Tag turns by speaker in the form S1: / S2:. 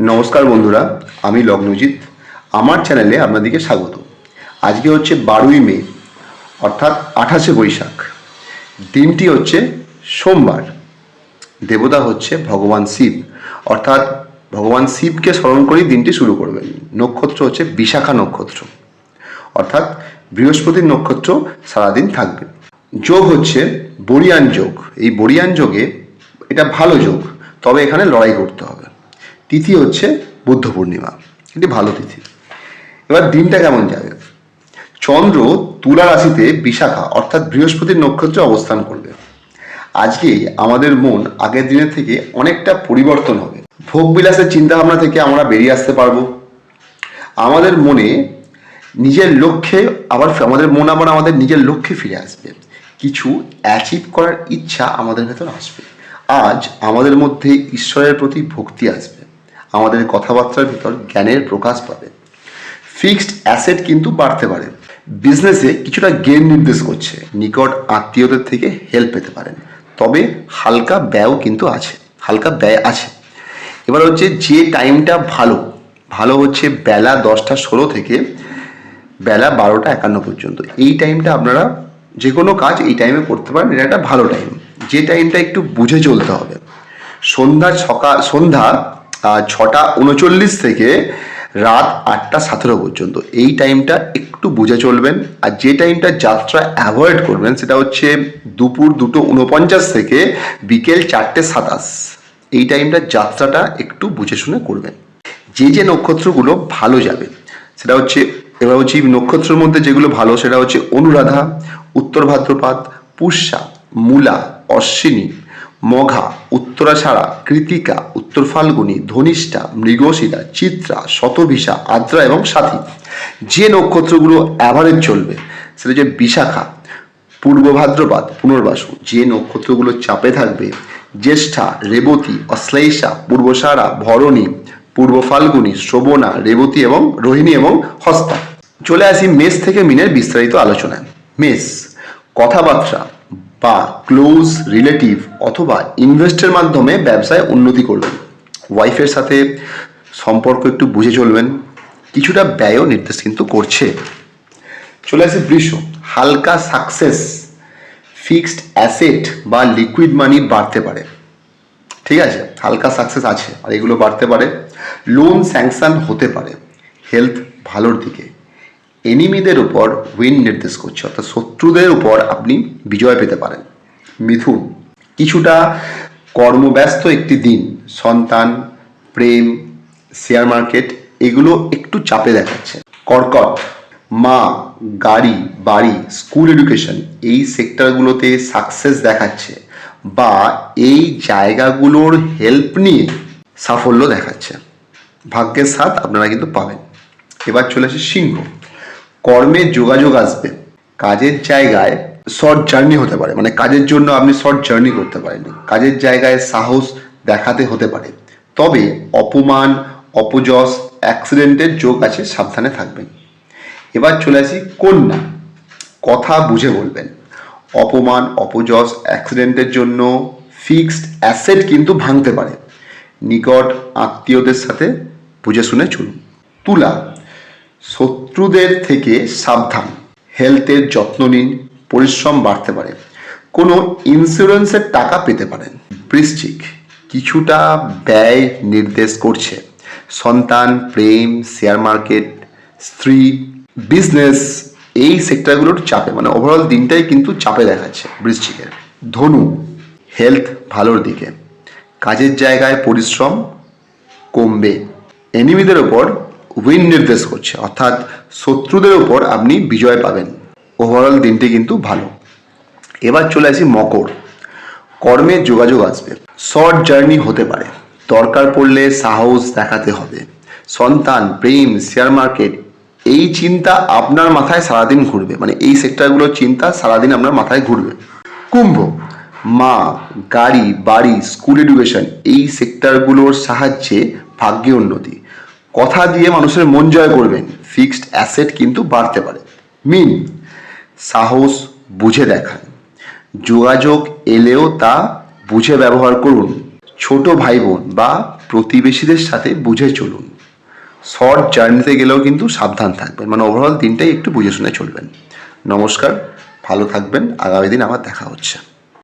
S1: নমস্কার বন্ধুরা, আমি লগ্নজিৎ। আমার চ্যানেলে আপনাদেরকে স্বাগত। আজকে হচ্ছে বারোই মে, অর্থাৎ আঠাশে বৈশাখ। দিনটি হচ্ছে সোমবার। দেবতা হচ্ছে ভগবান শিব। অর্থাৎ ভগবান শিবকে স্মরণ করেই দিনটি শুরু করবেন। নক্ষত্র হচ্ছে বিশাখা নক্ষত্র। অর্থাৎ বৃহস্পতির নক্ষত্র সারাদিন থাকবে। যোগ হচ্ছে বরিয়ান যোগ। এই বরিয়ান যোগে এটা ভালো যোগ, তবে এখানে লড়াই করতে হবে। তিথি হচ্ছে বুদ্ধ পূর্ণিমা। এটি ভালো তিথি। এবার দিনটা কেমন যাবে? চন্দ্র তুলা রাশিতে বিশাখা, অর্থাৎ বৃহস্পতির নক্ষত্রে অবস্থান করবে। আজকে আমাদের মন আগের দিনের থেকে অনেকটা পরিবর্তন হবে। ভোগ বিলাসের চিন্তা ভাবনা থেকে আমরা বেরিয়ে আসতে পারব। আমাদের মনে নিজের লক্ষ্যে আবার আমাদের মন আবার আমাদের নিজের লক্ষ্যে ফিরে আসবে। কিছু অ্যাচিভ করার ইচ্ছা আমাদের ভেতর আসবে। আজ আমাদের মধ্যে ঈশ্বরের প্রতি ভক্তি আসবে। আমাদের কথাবার্তার ভিতর জ্ঞানের প্রকাশ পাবে। ফিক্সড অ্যাসেট কিন্তু বাড়তে পারে। বিজনেসে কিছুটা গেন নির্দেশ করছে। নিকট আত্মীয়দের থেকে হেল্প পেতে পারেন। তবে হালকা ব্যয়ও কিন্তু আছে। হালকা ব্যয় আছে। এবার হচ্ছে যে টাইমটা ভালো ভালো হচ্ছে বেলা দশটা ষোলো থেকে বেলা বারোটা একান্ন পর্যন্ত। এই টাইমটা আপনারা যে কোনো কাজ এই টাইমে করতে পারেন। এটা একটা ভালো টাইম যে টাইমটা একটু বুঝে চলতে হবে। সন্ধ্যা সকাল সন্ধ্যা ছটা উনচল্লিশ থেকে রাত আটটা সতেরো পর্যন্ত। এই টাইমটা একটু বুঝে চলবেন। আর যে টাইমটা যাত্রা অ্যাভয়েড করবেন সেটা হচ্ছে দুপুর দুটো উনপঞ্চাশ থেকে বিকেল চারটে সাতাশ। এই টাইমটা যাত্রাটা একটু বুঝে শুনে করবেন। যে যে নক্ষত্রগুলো ভালো যাবে, সেটা হচ্ছে এবার হচ্ছে নক্ষত্রের মধ্যে যেগুলো ভালো, সেটা হচ্ছে অনুরাধা, উত্তর ভাদ্রপাত পুষ্যা, মূলা, অশ্বিনী, মঘা উত্তরাষাঢ়া কৃতিকা উত্তর ফাল্গুনী ধনিষ্ঠা, মৃগশিরা, চিত্রা, শতভিসা, আদ্রা এবং সাথী। যে নক্ষত্রগুলো অ্যাভারেজ চলবে, সেটা হচ্ছে বিশাখা, পূর্ব ভাদ্রপাদ, পুনর্বাসু। যে নক্ষত্রগুলো চাপে থাকবে, জ্যেষ্ঠা, রেবতী, অশ্লেষা পূর্বসারা ভরণী, পূর্ব ফাল্গুনী, শ্রবণা, রেবতী এবং রোহিণী এবং হস্তা। চলে আসি মেষ থেকে মিনের বিস্তারিত আলোচনায়। মেষ, কথাবার্তা বা ক্লোজ রিলেটিভ অথবা ইনভেস্টের মাধ্যমে ব্যবসায় উন্নতি করবেন। ওয়াইফের সাথে সম্পর্ক একটু বুঝে চলবেন। কিছুটা ব্যয়ও নির্দেশ কিন্তু করছে। চলে আসে বৃষ। হালকা সাকসেস ফিক্সড অ্যাসেট বা লিকুইড মানি বাড়তে পারে। ঠিক আছে? হালকা সাকসেস আছে, আর এগুলো বাড়তে পারে। লোন স্যাংশন হতে পারে। হেলথ ভালোর দিকে। এনিমিদের উপর উইন নির্দেশ করছে, অর্থাৎ শত্রুদের উপর আপনি বিজয় পেতে পারেন। মিথুন, কিছুটা কর্মব্যস্ত একটি দিন, সন্তান, প্রেম শেয়ার মার্কেট এগুলো একটু চাপে দেখাচ্ছে। কর্কট, মা, গাড়ি, বাড়ি স্কুল এডুকেশন এই সেক্টরগুলোতে সাকসেস দেখাচ্ছে বা এই জায়গাগুলোর হেল্প নিয়ে সাফল্য দেখাচ্ছে। ভাগ্যের সাথ আপনারা কিন্তু পাবেন। এবার চলে আসে সিংহ। কর্মের যোগাযোগ আসবে, কাজের জায়গায় শর্ট জার্নি হতে পারে। মানে কাজের জন্য আপনি শর্ট জার্নি করতে পারেন কাজের জায়গায় সাহস দেখাতে হতে পারে। তবে অপমান, অপযশ অ্যাক্সিডেন্টের যোগ আছে, সাবধানে থাকবেন। এবার চলে আসি কন্যা। কথা বুঝে বলবেন। অপমান, অপযশ অ্যাক্সিডেন্টের জন্য ফিক্সড অ্যাসেট কিন্তু ভাঙতে পারে। নিকট আত্মীয়দের সাথে বুঝে শুনে চলুন। তুলা শত্রুদের থেকে সাবধান। হেলথের যত্ন নিন, পরিশ্রম বাড়তে পারে। কোনো ইন্স্যুরেন্সের টাকা পেতে পারেন। বৃশ্চিক, কিছুটা ব্যয় নির্দেশ করছে। সন্তান, প্রেম শেয়ার মার্কেট স্ত্রী বিজনেস এই সেক্টরগুলোর চাপে মানে ওভারঅল দিনটাই কিন্তু চাপে দেখাচ্ছে বৃশ্চিকের। ধনু হেলথ ভালোর দিকে। কাজের জায়গায় পরিশ্রম কমবে। এনিমিদের ওপর উইন নির্দেশ করছে। অর্থাৎ শত্রুদের ওপর আপনি বিজয় পাবেন। ওভারঅল দিনটি কিন্তু ভালো। এবার চলে আসি মকর। কর্মের যোগাযোগ আসবে। শর্ট জার্নি হতে পারে। দরকার পড়লে সাহস দেখাতে হবে। সন্তান, প্রেম শেয়ার মার্কেট এই চিন্তা আপনার মাথায় সারাদিন ঘুরবে। মানে এই সেক্টরগুলোর চিন্তা সারাদিন আপনার মাথায় ঘুরবে। কুম্ভ। মা, গাড়ি, বাড়ি স্কুল এডুকেশন এই সেক্টরগুলোর সাহায্যে ভাগ্যে উন্নতি। কথা দিয়ে মানুষের মন জয় করবেন ফিক্সড অ্যাসেট কিন্তু বাড়তে পারে। মিন সাহস বুঝে দেখান। যোগাযোগ এলেও তা বুঝে ব্যবহার করুন। ছোট ভাই বোন বা প্রতিবেশীদের সাথে বুঝে চলুন। শর্ট জার্নিতে গেলেও কিন্তু সাবধান থাকবেন। মানে ওভারঅল দিনটাই একটু বুঝে শুনে চলবেন। নমস্কার, ভালো থাকবেন। আগামী দিন আবার দেখা হচ্ছে।